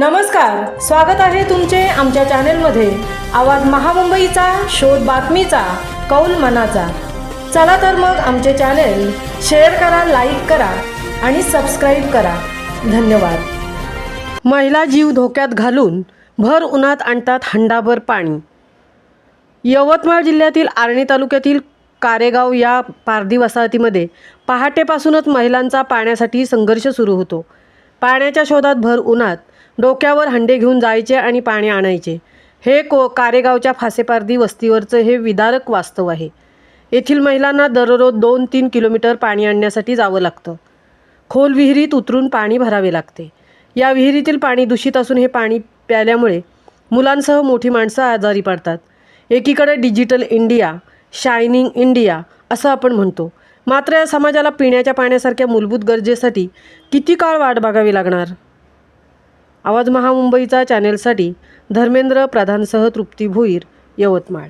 नमस्कार स्वागत आहे तुमचे आमच्या चॅनेलमध्ये. आवाज महामुंबईचा शोध बातमीचा कौल मनाचा. चला तर मग आमचे चॅनेल शेअर करा लाईक करा आणि सबस्क्राईब करा. धन्यवाद. महिला जीव धोक्यात घालून भर उन्हात आणतात हंडाभर पाणी. यवतमाळ जिल्ह्यातील आर्णी तालुक्यातील कारेगाव या पारधी वसाहतीमध्ये पहाटेपासूनच महिलांचा पाण्यासाठी संघर्ष सुरू होतो. पाण्याच्या शोधात भर उन्हात डोक्यावर हंडे घेऊन जायचे आणि पाणी आणायचे. हे को कारेगावच्या फासेपारधी वस्तीवरचं हे विदारक वास्तव आहे. येथील महिलांना दररोज दोन तीन किलोमीटर पाणी आणण्यासाठी जावं लागतं. खोल विहिरीत उतरून पाणी भरावे लागते. या विहिरीतील पाणी दूषित असून हे पाणी प्याल्यामुळे मुलांसह मोठी माणसं आजारी पडतात. एकीकडे डिजिटल इंडिया शायनिंग इंडिया असं आपण म्हणतो. मात्र या समाजाला पिण्याच्या पाण्यासारख्या मूलभूत गरजेसाठी किती काळ वाट बघावी लागणार? आवाज महामुंबईचा चॅनेलसाठी धर्मेंद्र प्रधानसह तृप्ती भोईर यवतमाळ.